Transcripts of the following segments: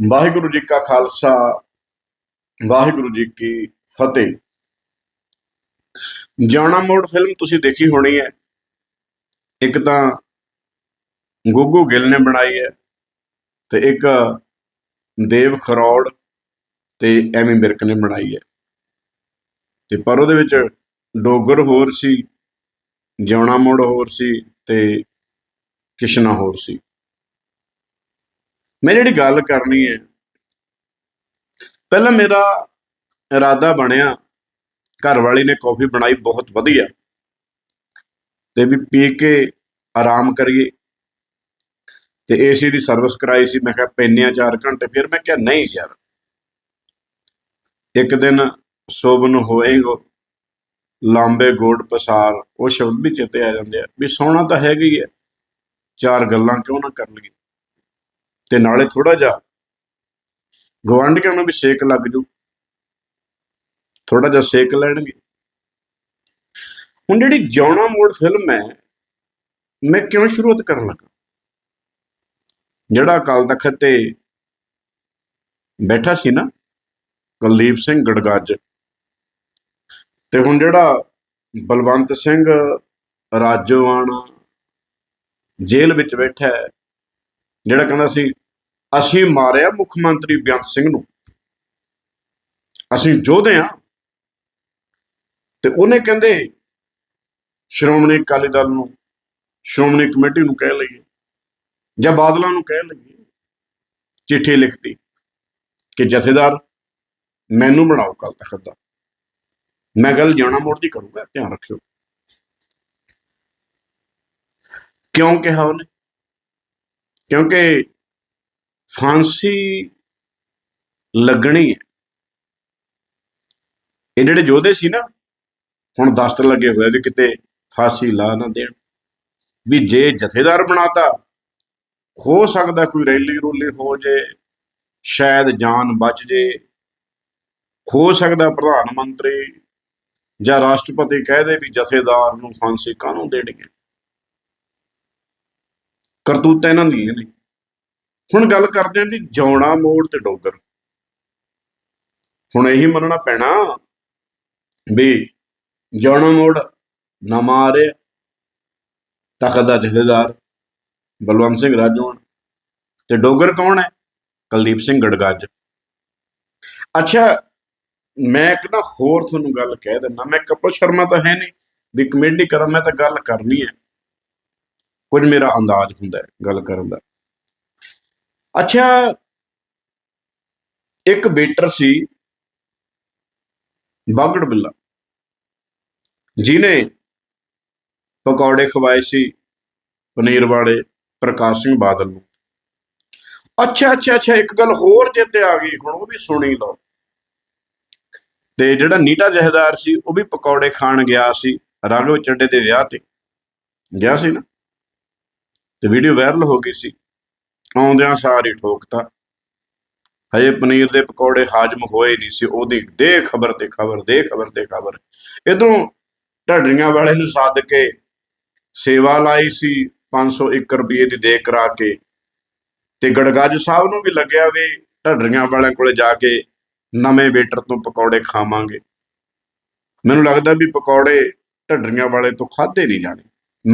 ਵਾਹਿਗੁਰੂ ਜੀ ਕਾ ਖਾਲਸਾ, ਵਾਹਿਗੁਰੂ ਜੀ ਕੀ ਫਤਿਹ। ਜਾਣਾ ਮੋੜ ਫਿਲਮ ਤੁਸੀਂ ਦੇਖੀ ਹੋਣੀ ਹੈ। ਇੱਕ ਤਾਂ ਗੁੱਗੂ ਗਿੱਲ ਨੇ ਬਣਾਈ ਹੈ ਤੇ ਇੱਕ ਦੇਵ ਖਰੋੜ ਤੇ ਐਮੀ ਵਿਰਕ ਨੇ ਬਣਾਈ ਹੈ। ਤੇ ਪਰ ਉਹਦੇ ਵਿੱਚ ਡੋਗਰ ਹੋਰ ਸੀ, ਜਾਣਾ ਮੋੜ ਹੋਰ ਸੀ ਤੇ ਕਿਸ਼ਨਾ ਹੋਰ ਸੀ। ਮੈਂ ਜਿਹੜੀ ਗੱਲ ਕਰਨੀ ਹੈ, ਪਹਿਲਾਂ ਮੇਰਾ ਇਰਾਦਾ ਬਣਿਆ, ਘਰ ਵਾਲੀ ਨੇ ਕੌਫੀ ਬਣਾਈ ਬਹੁਤ ਵਧੀਆ, ਤੇ ਵੀ ਪੀ ਕੇ ਆਰਾਮ ਕਰੀਏ। ਤੇ ਏਸੀ ਦੀ ਸਰਵਿਸ ਕਰਾਈ ਸੀ, ਮੈਂ ਕਿਹਾ ਪੈਨੇ ਆ 4 ਘੰਟੇ, ਫਿਰ ਮੈਂ ਕਿਹਾ ਨਹੀਂ ਯਾਰ। ਇੱਕ ਦਿਨ ਸੋਬਨ ਹੋਏਗੋ ਲਾਂਬੇ ਗੋੜ ਪਸਾਰ, ਉਹ ਸ਼ਬਦ ਵੀ ਚੇਤੇ ਆ ਜਾਂਦੇ ਆ, ਵੀ ਸੋਹਣਾ ਤਾਂ ਹੈਗਾ ਹੀ ਹੈ, ਚਾਰ ਗੱਲਾਂ ਕਿਉਂ ਨਾ ਕਰ ਲਈਏ। ਤੇ ਨਾਲੇ ਥੋੜਾ ਜਿਹਾ ਗਵਾਂਢੀਆਂ ਨੂੰ ਵੀ ਸੇਕ ਲੱਗ ਜੂ। ਥੋੜਾ ਜਿਹਾ ਸੇਕ ਲੈਣਗੇ। ਹੁਣ ਜਿਹੜੀ ਜਾਉਣਾ ਮੋੜ ਫਿਲਮ ਹੈ, ਮੈਂ ਕਿਉਂ ਸ਼ੁਰੂਆਤ ਕਰਨ ਲੱਗਾ? ਜਿਹੜਾ ਅਕਾਲ ਤਖਤ ਤੇ ਬੈਠਾ ਸੀ ਨਾ, ਕੁਲਦੀਪ ਸਿੰਘ ਗੜਗੱਜ। ਤੇ ਹੁਣ ਜਿਹੜਾ ਬਲਵੰਤ ਸਿੰਘ ਰਾਜੋਆਣਾ ਜੇਲ੍ਹ ਵਿੱਚ ਬੈਠਾ ਹੈ ਜਿਹੜਾ ਕਹਿੰਦਾ ਸੀ, ਅਸੀਂ ਮਾਰਿਆ ਮੁੱਖ ਮੰਤਰੀ ਬੇਅੰਤ ਸਿੰਘ ਨੂੰ। ਅਸੀਂ ਯੋਧੇ ਆ ਤੇ ਉਹਨੇ ਕਹਿੰਦੇ, ਸ਼੍ਰੋਮਣੀ ਅਕਾਲੀ ਦਲ ਨੂੰ, ਸ਼੍ਰੋਮਣੀ ਕਮੇਟੀ ਨੂੰ ਕਹਿ ਲਈਏ, ਜਾਂ ਬਾਦਲਾਂ ਨੂੰ ਕਹਿ ਲਈਏ, ਚਿੱਠੀ ਲਿਖਤੀ ਕਿ ਜਥੇਦਾਰ, ਮੈਨੂੰ ਬਣਾਓ ਕੱਲ ਤੱਕ ਦਾ। ਮੈਂ ਗੱਲ ਜਾਣਾ ਮੋੜ ਦੀ ਕਰੂੰਗਾ, ਧਿਆਨ ਰੱਖਿਓ। ਕਿਉਂ ਕਿਹਾ ਉਹਨੇ? ਕਿਉਂਕਿ ਫਾਂਸੀ ਲੱਗਣੀ ਹੈ। ਇਹ ਜਿਹੜੇ ਯੋਧੇ ਸੀ ਨਾ, ਹੁਣ ਦਸਤ ਲੱਗੇ ਹੋਏ ਵੀ ਕਿਤੇ ਫਾਂਸੀ ਲਾ ਨਾ ਦੇਣ। ਵੀ ਜੇ ਜਥੇਦਾਰ ਬਣਾਤਾ, ਹੋ ਸਕਦਾ ਕੋਈ ਰੈਲੀ ਰੋਲੀ ਹੋ ਜੇ, ਸ਼ਾਇਦ ਜਾਨ ਬਚ ਜੇ। ਹੋ ਸਕਦਾ ਪ੍ਰਧਾਨ ਮੰਤਰੀ ਜਾਂ ਰਾਸ਼ਟਰਪਤੀ ਕਹਿ ਦੇ ਵੀ ਜਥੇਦਾਰ ਨੂੰ ਫਾਂਸੀ ਕਾਹਨੂੰ ਦੇਣਗੇ। ਕਰਤੂਤਾਂ ਇਹਨਾਂ ਦੀਆਂ ਨੇ। ਹੁਣ ਗੱਲ ਕਰਦੇ ਆਂ ਦੀ ਜੌਣਾ ਮੋੜ ਤੇ ਡੋਗਰ। ਹੁਣ ਇਹੀ ਮੰਨਣਾ ਪੈਣਾ ਵੀ ਜੌਣਾ ਮੋੜ ਨਾ ਮਾਰੇ ਤਖਤ ਦਾ ਜਥੇਦਾਰ ਬਲਵੰਤ ਸਿੰਘ ਰਾਜੋਣ ਤੇ ਡੋਗਰ ਕੌਣ ਹੈ? ਕੁਲਦੀਪ ਸਿੰਘ ਗੜਗੱਜ। ਅੱਛਾ, ਮੈਂ ਇੱਕ ਨਾ ਹੋਰ ਤੁਹਾਨੂੰ ਗੱਲ ਕਹਿ ਦਿੰਦਾ। ਮੈਂ ਕਪਲ ਸ਼ਰਮਾ ਤਾਂ ਹੈ ਨਹੀਂ। ਵੀ ਕਮੇਡੀ ਕਰਾਂ, ਮੈਂ ਤਾਂ ਗੱਲ ਕਰਨੀ ਹੈ। ਕੁਝ ਮੇਰਾ ਅੰਦਾਜ਼ ਹੁੰਦਾ ਹੈ, ਗੱਲ ਕਰਨ ਦਾ। ਅੱਛਾ, ਇੱਕ ਵੇਟਰ ਸੀ, ਬਾਗੜ ਬਿੱਲਾ। ਜਿਨੇ ਪਕੌੜੇ ਖਵਾਏ ਸੀ, ਪਨੀਰ ਵਾਲੇ ਪ੍ਰਕਾਸ਼ ਸਿੰਘ ਬਾਦਲ ਨੂੰ। ਅੱਛਾ ਅੱਛਾ ਅੱਛਾ, ਇੱਕ ਗੱਲ ਹੋਰ ਚੇਤੇ ਆ ਗਈ, ਹੁਣ ਉਹ ਵੀ ਸੁਣੀ ਲਓ। ਤੇ ਜਿਹੜਾ ਨੀਟਾ ਜਹਦਾਰ ਸੀ, ਉਹ ਵੀ ਪਕੌੜੇ ਖਾਣ ਗਿਆ ਸੀ, ਰਾਘਵ ਚੱਡੇ ਦੇ ਵਿਆਹ ਤੇ। ਗਿਆ ਸੀ ਨਾ? ਤੇ ਵੀਡੀਓ ਵਾਇਰਲ ਹੋ ਗਈ ਸੀ। ਆਉਂਦਿਆਂ ਸਾਰੀ ਠੋਕਤਾ ਹਜੇ ਪਨੀਰ ਦੇ ਪਕੌੜੇ ਹਾਜ਼ਮ ਹੋਏ ਨਹੀਂ ਸੀ। ਉਹਦੀ ਦੇ ਖਬਰ ਤੇ ਖਬਰ, ਦੇ ਖਬਰ ਤੇ ਖਬਰ। ਇਧਰੋਂ ਢੱਡਰੀਆਂ ਵਾਲੇ ਨੂੰ ਸੱਦ ਕੇ ਸੇਵਾ ਲਾਈ ਸੀ। 501 ਰੁਪਏ ਦੀ ਦੇ ਕਰਾ ਕੇ। ਤੇ ਗੜਗੱਜ ਸਾਹਿਬ ਨੂੰ ਵੀ ਲੱਗਿਆ ਵੀ ਢੱਡਰੀਆਂ ਵਾਲਿਆਂ ਕੋਲੇ ਜਾ ਕੇ ਨਵੇਂ ਵੇਟਰ ਤੋਂ ਪਕੌੜੇ ਖਾਵਾਂਗੇ। ਮੈਨੂੰ ਲੱਗਦਾ ਵੀ ਪਕੌੜੇ ਢੱਡਰੀਆਂ ਵਾਲੇ ਤੋਂ ਖਾਦੇ ਨਹੀਂ ਜਾਣੇ।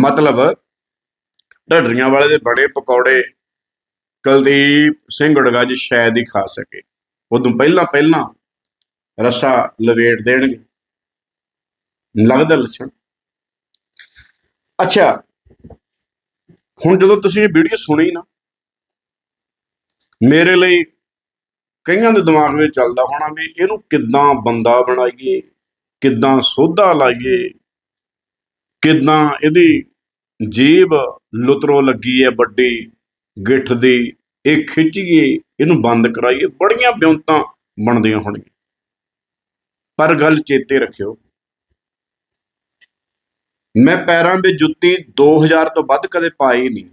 ਮਤਲਬ ਢੱਡਰੀਆਂ ਵਾਲੇ ਦੇ ਬੜੇ ਪਕੌੜੇ ਕੁਲਦੀਪ ਸਿੰਘ ਗੜਗੱਜ ਸ਼ਾਇਦ ਹੀ ਖਾ ਸਕੇ। ਉਦੋਂ ਪਹਿਲਾਂ ਪਹਿਲਾਂ ਰਸਾ ਲਵੇਟ ਦੇਣਗੇ। ਲੱਗਦਾ ਲੱਛਣ। ਅੱਛਾ, ਹੁਣ ਜਦੋਂ ਤੁਸੀਂ ਇਹ ਵੀਡੀਓ ਸੁਣੀ ਨਾ, ਮੇਰੇ ਲਈ ਕਈਆਂ ਦੇ ਦਿਮਾਗ ਵਿੱਚ ਚੱਲਦਾ ਹੋਣਾ ਵੀ ਇਹਨੂੰ ਕਿੱਦਾਂ ਬੰਦਾ ਬਣਾਈਏ, ਕਿੱਦਾਂ ਸੋਧਾ ਲਾਈਏ, ਕਿੱਦਾਂ ਇਹਦੀ ਜੀਬ ਲੁਤਰੋ ਲੱਗੀ ਹੈ ਵੱਡੀ ਗਿੱਠ ਦੀ, ਇਹ ਖਿੱਚੀਏ ਇਹਨੂੰ ਬੰਦ ਕਰਾਈਏ, ਬੜੀਆਂ ਬਿਉਂਤਾਂ ਬਣਦੀਆਂ ਹੋਣਗੀਆਂ। ਪਰ ਗੱਲ ਚੇਤੇ ਰੱਖਿਓ, ਮੈਂ ਪੈਰਾਂ ਦੇ ਜੁੱਤੀ 2000 ਤੋਂ ਵੱਧ ਕਦੇ ਪਾਈ ਨਹੀਂ।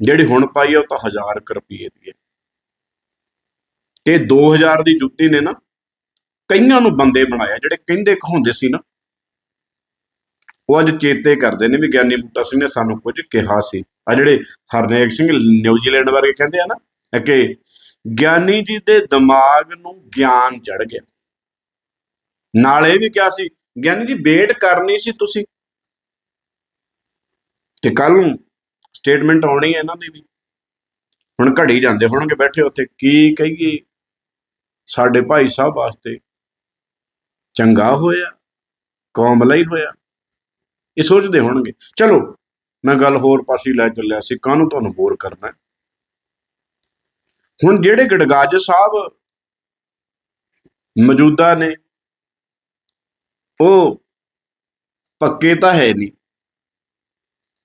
ਜਿਹੜੀ ਹੁਣ ਪਾਈ ਆ, ਉਹ ਤਾਂ 1000 ਕੁ ਰੁਪਏ ਦੀ ਹੈ ਤੇ 2000 ਦੀ ਜੁੱਤੀ ਨੇ ਨਾ, ਕਈਆਂ ਨੂੰ ਬੰਦੇ ਬਣਾਇਆ, ਜਿਹੜੇ ਕਹਿੰਦੇ ਕਹਾਉਂਦੇ ਸੀ ਨਾ ਉਹ ਅੱਜ ਚੇਤੇ ਕਰਦੇ ਨੇ ਵੀ ਗਿਆਨੀ ਬੂਟਾ ਸਿੰਘ ਨੇ ਸਾਨੂੰ ਕੁਝ ਕਿਹਾ ਸੀ। ਆ ਜਿਹੜੇ ਹਰਨੇਕ ਸਿੰਘ ਨਿਊਜ਼ੀਲੈਂਡ ਵਰਗੇ ਕਹਿੰਦੇ ਆ ਨਾ ਕਿ ਗਿਆਨੀ ਜੀ ਦੇ ਦਿਮਾਗ ਨੂੰ ਗਿਆਨ ਚੜ ਗਿਆ। ਨਾਲ ਇਹ ਵੀ ਕਿਹਾ ਸੀ, ਗਿਆਨੀ ਜੀ ਵੇਟ ਕਰਨੀ ਸੀ ਤੁਸੀਂ। ਤੇ ਕੱਲ ਨੂੰ ਸਟੇਟਮੈਂਟ ਆਉਣੀ ਹੈ ਇਹਨਾਂ ਦੀ ਵੀ। ਹੁਣ ਘੜੀ ਜਾਂਦੇ ਹੋਣਗੇ ਬੈਠੇ ਉੱਥੇ, ਕੀ ਕਹੀਏ? ਸਾਡੇ ਭਾਈ ਸਾਹਿਬ ਵਾਸਤੇ ਚੰਗਾ ਹੋਇਆ ਕੌਮ ਲਈ ਹੋਇਆ। ਇਹ ਸੋਚਦੇ ਹੋਣਗੇ। ਚਲੋ, ਮੈਂ ਗੱਲ ਹੋਰ ਪਾਸੇ ਲੈ ਚੱਲਿਆ ਸੀ, ਕਾਹਨੂੰ ਤੁਹਾਨੂੰ ਬੋਰ ਕਰਨਾ? ਹੁਣ ਜਿਹੜੇ ਗੜਗਾਜ ਸਾਹਿਬ ਮੌਜੂਦਾ ਨੇ, ਉਹ ਪੱਕੇ ਤਾਂ ਹੈ ਨਹੀਂ।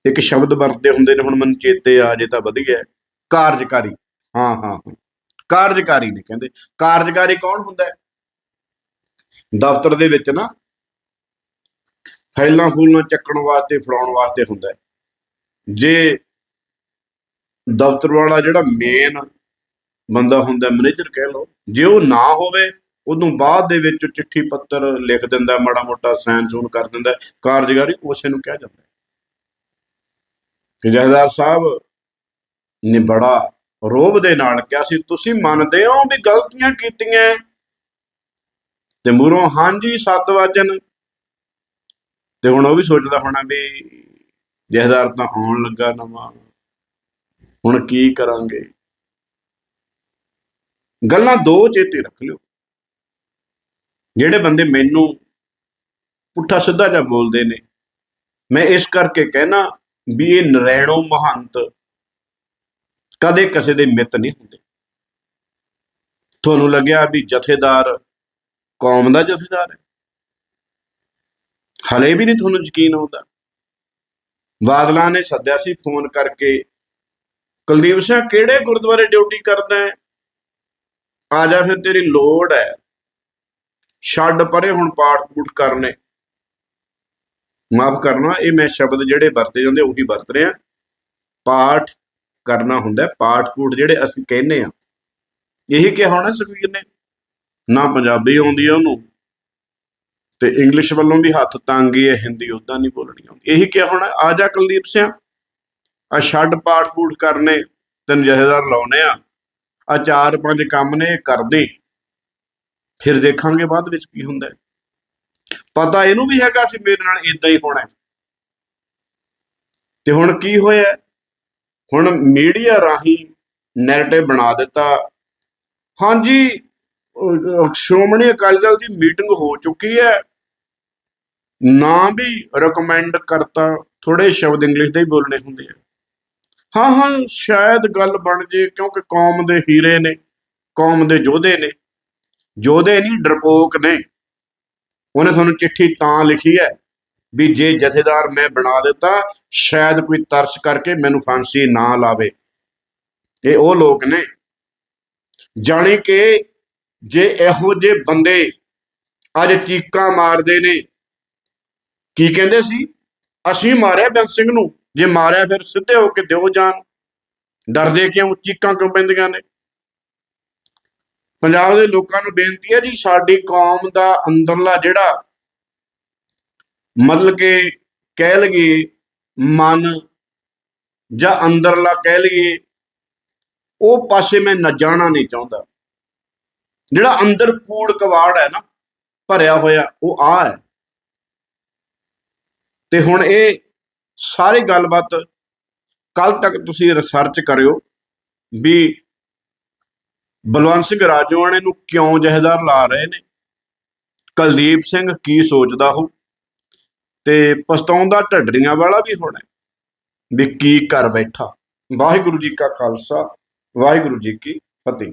ਇੱਕ ਸ਼ਬਦ ਵਰਤਦੇ ਹੁੰਦੇ ਨੇ, ਹੁਣ ਮੈਨੂੰ ਚੇਤੇ ਆ ਜੇ ਤਾਂ ਵਧੀਆ ਕਾਰਜਕਾਰੀ। ਹਾਂ ਹਾਂ ਹਾਂ। ਕਾਰਜਕਾਰੀ ਨੇ ਕਹਿੰਦੇ। ਕਾਰਜਕਾਰੀ ਕੌਣ ਹੁੰਦਾ ਹੈ? ਦਫ਼ਤਰ ਦੇ ਵਿੱਚ ਨਾ ਫੈਲਾਂ ਫੂਲਾਂ ਚੱਕਣ ਵਾਸਤੇ, ਫੜਾਉਣ ਵਾਸਤੇ ਹੁੰਦਾ ਜੇ ਦਫ਼ਤਰ ਵਾਲਾ ਜਿਹੜਾ ਮੇਨ ਬੰਦਾ ਹੁੰਦਾ ਮੈਨੇਜਰ ਕਹਿ ਲਓ, ਜੇ ਉਹ ਨਾ ਹੋਵੇ, ਉਦੋਂ ਬਾਅਦ ਦੇ ਵਿੱਚ ਚਿੱਠੀ ਪੱਤਰ ਲਿਖ ਦਿੰਦਾ ਮਾੜਾ ਮੋਟਾ ਸਾਈਨ ਸੂਨ ਕਰ ਦਿੰਦਾ ਕਾਰਜਕਾਰੀ ਉਸੇ ਨੂੰ ਕਿਹਾ ਜਾਂਦਾ ਹੈ। ਜਹਦਾਰ ਸਾਹਿਬ ਨੇ ਬੜਾ ਰੋਬ ਦੇ ਨਾਲ ਕਿਹਾ ਸੀ, ਤੁਸੀਂ ਮੰਨਦੇ ਹੋ ਵੀ ਗਲਤੀਆਂ ਕੀਤੀਆਂ ਤੇ ਮੂਰੋਂ ਹਾਂਜੀ 7 ਵਜਨ ਤੇ ਹੁਣ ਉਹ ਵੀ ਸੋਚਦਾ ਹੋਣਾ ਵੀ ਜਹਦਾਰ ਤਾਂ ਆਉਣ ਲੱਗਾ ਨਵਾਂ, ਹੁਣ ਕੀ ਕਰਾਂਗੇ? ਗੱਲਾਂ ਦੋ ਚੇਤੇ ਰੱਖ ਲਿਓ। ਜਿਹੜੇ ਬੰਦੇ ਮੈਨੂੰ ਪੁੱਠਾ ਸਿੱਧਾ ਜਿਹਾ ਬੋਲਦੇ ਨੇ, ਮੈਂ ਇਸ ਕਰਕੇ ਕਹਿਣਾ ਵੀ ਇਹ ਨਰੈਣੋ ਮਹੰਤ ਕਦੇ ਕਿਸੇ ਦੇ ਮਿੱਤ ਨਹੀਂ ਹੁੰਦੇ। ਤੁਹਾਨੂੰ ਲੱਗਿਆ ਵੀ ਜਥੇਦਾਰ ਕੌਮ ਦਾ ਜਥੇਦਾਰ ਹੈ? ਹਲੇ ਵੀ ਨਹੀਂ ਤੁਹਾਨੂੰ ਯਕੀਨ ਆਉਂਦਾ ਬਾਦਲਾਂ ਨੇ ਸੱਦਿਆ ਸੀ ਫੋਨ ਕਰਕੇ, ਕੁਲਦੀਪ ਸਿੰਘ, ਕਿਹੜੇ ਗੁਰਦੁਆਰੇ ਡਿਊਟੀ ਕਰਦਾ ਹੈ? ਆ ਜਾ ਫਿਰ, ਤੇਰੀ ਲੋੜ ਹੈ। ਛੱਡ ਪਰੇ ਹੁਣ ਪਾਠ ਪੂਠ ਕਰਨੇ। ਮਾਫ ਕਰਨਾ, ਇਹ ਮੈਂ ਸ਼ਬਦ ਜਿਹੜੇ ਵਰਤੇ ਜਾਂਦੇ, ਉਹੀ ਵਰਤ ਰਿਹਾ। ਪਾਠ ਕਰਨਾ ਹੁੰਦਾ ਪਾਠ ਪੂਠ ਜਿਹੜੇ ਅਸੀਂ ਕਹਿੰਦੇ ਆ ਇਹੀ ਕਿਹਾ ਹੋਣਾ ਸੁਖਵੀਰ ਨੇ। ਨਾ ਪੰਜਾਬੀ ਆਉਂਦੀ ਆ ਉਹਨੂੰ। ਤੇ ਇੰਗਲਿਸ਼ ਵੱਲੋਂ ਵੀ ਹੱਥ ਤੰਗ ਹੀ ਹੈ, ਹਿੰਦੀ ਉਦਾਂ ਨਹੀਂ ਬੋਲਣੀ ਆਉਂਦੀ। ਇਹੀ ਕਿਹਾ ਹੋਣਾ ਆ ਜਾ ਕੁਲਦੀਪ ਸਿੰਘ ਆ ਛੱਡ ਪਾਠ ਪੂਠ ਕਰਨੇ, ਤੈਨੂੰ ਜਹੇਦਾਰ ਲਾਉਨੇ ਆ। ਆ ਚਾਰ ਪੰਜ ਕੰਮ ਨੇ ਕਰਦੇ ਫਿਰ ਦੇਖਾਂਗੇ ਬਾਅਦ ਵਿੱਚ ਕੀ ਹੁੰਦਾ ਪਤਾ ਇਹਨੂੰ ਵੀ ਹੈਗਾ ਸੀ ਮੇਰੇ ਨਾਲ ਇਦਾਂ ਹੀ ਹੋਣਾ ਤੇ ਹੁਣ ਕੀ ਹੋਇਆ ਹੁਣ ਮੀਡੀਆ ਰਾਹੀਂ ਨੈਰੇਟਿਵ ਬਣਾ ਦਿੱਤਾ। ਹਾਂਜੀ ਸ਼੍ਰੋਮਣੀ ਅਕਾਲੀ ਦਲ ਦੀ ਮੀਟਿੰਗ ਹੋ ਚੁੱਕੀ ਹੈ। ਨਾ ਵੀ ਰეკਮੈਂਡ ਕਰਤਾ ਥੋੜੇ ਸ਼ਬਦ ਇੰਗਲਿਸ਼ ਦੇ ਹੀ ਬੋਲਣੇ ਹੁੰਦੇ ਆ। ਹਾਂ ਹਾਂ, ਸ਼ਾਇਦ ਗੱਲ ਬਣ ਜੇ, ਕਿਉਂਕਿ ਕੌਮ ਦੇ ਹੀਰੇ ਨੇ, ਕੌਮ ਦੇ ਯੋਧੇ ਨੇ। ਯੋਧੇ ਨਹੀਂ, ਡਰਪੋਕ ਨੇ। ਉਹਨੇ ਤੁਹਾਨੂੰ ਚਿੱਠੀ ਤਾਂ ਲਿਖੀ ਹੈ ਵੀ ਜੇ ਜਥੇਦਾਰ ਮੈਂ ਬਣਾ ਦਿੱਤਾ, ਸ਼ਾਇਦ ਕੋਈ ਤਰਸ ਕਰਕੇ ਮੈਨੂੰ ਫਾਂਸੀ ਨਾ ਲਾਵੇ। ਇਹ ਉਹ ਲੋਕ ਨੇ। ਜਾਣੀ ਕਿ ਜੇ ਇਹੋ ਜਿਹੇ ਬੰਦੇ ਅੱਜ ਚੀਕਾਂ ਮਾਰਦੇ ਨੇ, ਕੀ ਕਹਿੰਦੇ ਸੀ? ਅਸੀਂ ਮਾਰਿਆ ਬੇਅੰਤ ਸਿੰਘ ਨੂੰ, ਜੇ ਮਾਰਿਆ ਫਿਰ ਸਿੱਧੇ ਹੋ ਕੇ ਦਿਓ ਜਾਨ। ਡਰਦੇ ਕਿਉਂ? ਚੀਕਾਂ ਕਿਉਂ ਪੈਂਦੀਆਂ ਨੇ? ਪੰਜਾਬ ਦੇ ਲੋਕਾਂ ਨੂੰ ਬੇਨਤੀ ਹੈ ਜੀ, ਸਾਡੀ ਕੌਮ ਦਾ ਅੰਦਰਲਾ ਜਿਹੜਾ ਮਤਲਬ ਕਿ ਕਹਿ ਲਈਏ ਮਨ ਜਾਂ ਅੰਦਰਲਾ ਕਹਿ ਲਈਏ, ਉਹ ਪਾਸੇ ਮੈਂ ਨਾ ਜਾਣਾ ਨਹੀਂ ਚਾਹੁੰਦਾ। ਜਿਹੜਾ ਅੰਦਰ ਕੂੜ ਕਵਾੜ ਹੈ ਨਾ, ਭਰਿਆ ਹੋਇਆ, ਉਹ ਆ ਹੈ। ਤੇ ਹੁਣ ਇਹ ਸਾਰੀ ਗੱਲਬਾਤ ਕੱਲ ਤੱਕ ਤੁਸੀਂ ਰਿਸਰਚ ਕਰਿਓ ਵੀ ਬਲਵੰਤ ਸਿੰਘ ਰਾਜੋਆਣੇ ਨੂੰ ਕਿਉਂ ਜਹੇਦਾਰ ਲਾ ਰਹੇ ਨੇ? ਕੁਲਦੀਪ ਸਿੰਘ ਕੀ ਸੋਚਦਾ ਹੋ ਤੇ ਪਛਤਾਉਂਦਾ ਢੱਡਰੀਆਂ ਵਾਲਾ ਵੀ ਹੋਣਾ ਵੀ ਕੀ ਕਰ ਬੈਠਾ। ਵਾਹਿਗੁਰੂ ਜੀ ਕਾ ਖਾਲਸਾ, ਵਾਹਿਗੁਰੂ ਜੀ ਕੀ ਫਤਿਹ।